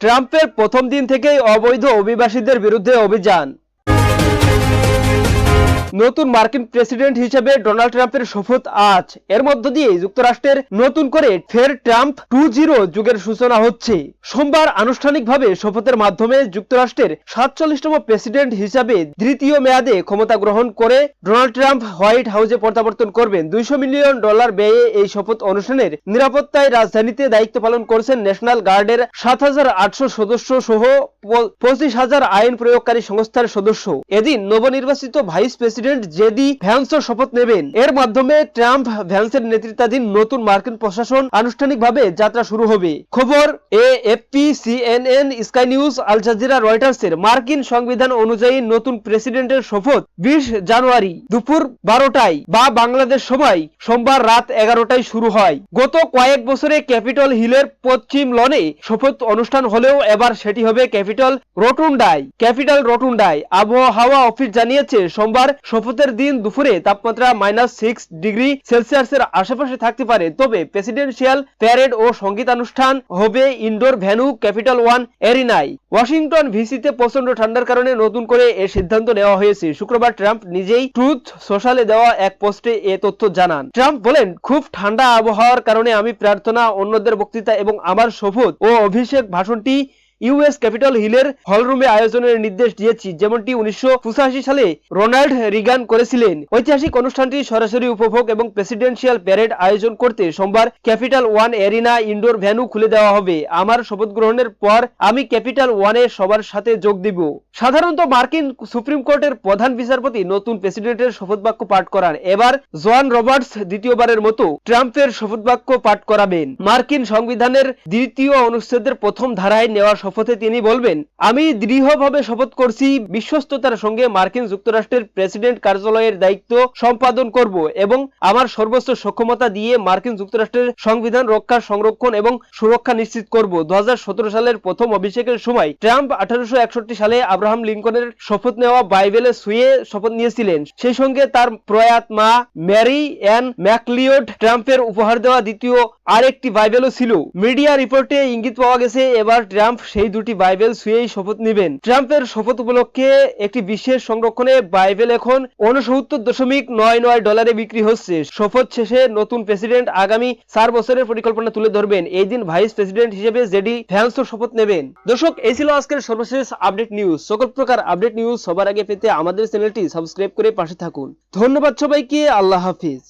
ট্রাম্পের প্রথম দিন থেকেই অবৈধ অভিবাসীদের বিরুদ্ধে অভিযান। নতুন মার্কিন প্রেসিডেন্ট হিসেবে ডোনাল্ড ট্রাম্পের শপথ আজ। এর মধ্য দিয়ে যুক্তরাষ্ট্রের নতুন করে ফের ট্রাম্প টু জিরো যুগের সূচনা হচ্ছে। সোমবার আনুষ্ঠানিকভাবে শপথের মাধ্যমে যুক্তরাষ্ট্রের সাতচল্লিশতম প্রেসিডেন্ট হিসাবে দ্বিতীয় মেয়াদে ক্ষমতা গ্রহণ করে ডোনাল্ড ট্রাম্প হোয়াইট হাউসে প্রত্যাবর্তন করবেন। দুইশো মিলিয়ন ডলার ব্যয়ে এই শপথ অনুষ্ঠানের নিরাপত্তায় রাজধানীতে দায়িত্ব পালন করছেন ন্যাশনাল গার্ডের সাত হাজার আটশো সদস্য সহ পঁচিশ হাজার আইন প্রয়োগকারী সংস্থার সদস্য। এদিন নবনির্বাচিত ভাইস প্রেসিডেন্ট জেডি ভ্যান্সও শপথ নেবেন। এর মাধ্যমে ট্রাম্প ভ্যান্সের নেতৃত্বাধীন নতুন মার্কিন প্রশাসন আনুষ্ঠানিকভাবে যাত্রা শুরু হবে। খবর A FP CNN Sky News Al Jazeera রয়টার্সের মার্কিন সংবিধান অনুযায়ী নতুন প্রেসিডেন্টের শপথ বিশ জানুয়ারি দুপুর বারোটায় বা বাংলাদেশ সময় সোমবার রাত এগারোটায় শুরু হয়। গত কয়েক বছরে ক্যাপিটল হিলের পশ্চিম লনে শপথ অনুষ্ঠান হলেও এবার সেটি হবে ক্যাপিটল রটুন্ডায়। ক্যাপিটাল রটুন্ডায় আবহাওয়া অফিস জানিয়েছে, সোমবার শপথের দিন দুপুরে তাপমাত্রা মাইনাস সিক্স ডিগ্রি সেলসিয়াসের আশেপাশে থাকতে পারে। তবে প্রেসিডেন্সিয়াল প্যারেড ও সঙ্গীতানুষ্ঠান হবে ইনডোর ভ্যানু ক্যাপিটাল ওয়ান এরিনায় ওয়াশিংটন ভিসিতে প্রচণ্ড ঠান্ডার কারণে নতুন করে এ সিদ্ধান্ত নেওয়া হয়েছে। শুক্রবার ট্রাম্প নিজেই ট্রুথ সোশ্যালে দেওয়া এক পোস্টে এ তথ্য জানান। ট্রাম্প বলেন, খুব ঠান্ডা আবহাওয়ার কারণে আমি প্রার্থনা, অন্যদের বক্তৃতা এবং আমার শপথ ও অভিষেক ভাষণটি ইউএস ক্যাপিটাল হিলের হলরুমে আয়োজনের নির্দেশ দিয়েছি, যেমনটি উনিশশো পঁচাশি সালে রোনাল্ড রিগান করেছিলেন। ঐতিহাসিক অনুষ্ঠানটি সরাসরি উপভোগ এবং প্রেসিডেন্সিয়াল প্যারেড আয়োজন করতে সোমবার Capital One Arena indoor venue খুলে দেওয়া হবে। আমার শপথ গ্রহণের পর আমি ক্যাপিটাল ওয়ানে সবার সাথে যোগ দিব। সাধারণত মার্কিন সুপ্রিম কোর্টের প্রধান বিচারপতি নতুন প্রেসিডেন্টের শপথ বাক্য পাঠ করান এবার জোয়ান রবার্টস দ্বিতীয়বারের মতো ট্রাম্পের শপথ বাক্য পাঠ করাবেন। মার্কিন সংবিধানের দ্বিতীয় অনুচ্ছেদের প্রথম ধারায় নেওয়া শপথে তিনি বলবেন, আমি দৃঢ়ভাবে শপথ করছি, বিশ্বস্ততার সঙ্গে মার্কিন যুক্তরাষ্ট্রের প্রেসিডেন্ট কার্যালয়ের দায়িত্ব সম্পাদন করব এবং আমার সর্বোচ্চ সক্ষমতা দিয়ে মার্কিন যুক্তরাষ্ট্রের সংবিধান রক্ষা, সংরক্ষণ এবং সুরক্ষা নিশ্চিত করব। দু সালের প্রথম অভিষেকের সময় ট্রাম্প আঠারোশো সালে আব্রাহাম লিঙ্কনের শপথ নেওয়া বাইবেলে শুয়ে শপথ নিয়েছিলেন। সেই সঙ্গে তার প্রয়াত মা ম্যারি অ্যান ম্যাকলিওড ট্রাম্পের উপহার দেওয়া দ্বিতীয় আরেকটি বাইবেলও ছিল। মিডিয়া রিপোর্টে ইঙ্গিত পাওয়া গেছে, এবার ট্রাম্প সেই দুটি বাইবেল শুয়েই শপথ নেবেন। ট্রাম্পের শপথ উপলক্ষে একটি বিশেষ সংরক্ষণে বাইবেল এখন উনসত্তর দশমিক নয় নয় ডলারে বিক্রি হচ্ছে। শপথ শেষে নতুন প্রেসিডেন্ট আগামী চার বছরের পরিকল্পনা তুলে ধরবেন। এই দিন ভাইস প্রেসিডেন্ট হিসেবে জেডি ভ্যান্সও শপথ নেবেন। দর্শক, এই ছিল আজকের সর্বশেষ আপডেট নিউজ। সকল প্রকার আপডেট নিউজ সবার আগে পেতে আমাদের চ্যানেলটি সাবস্ক্রাইব করে পাশে থাকুন। ধন্যবাদ সবাইকে। আল্লাহ হাফিজ।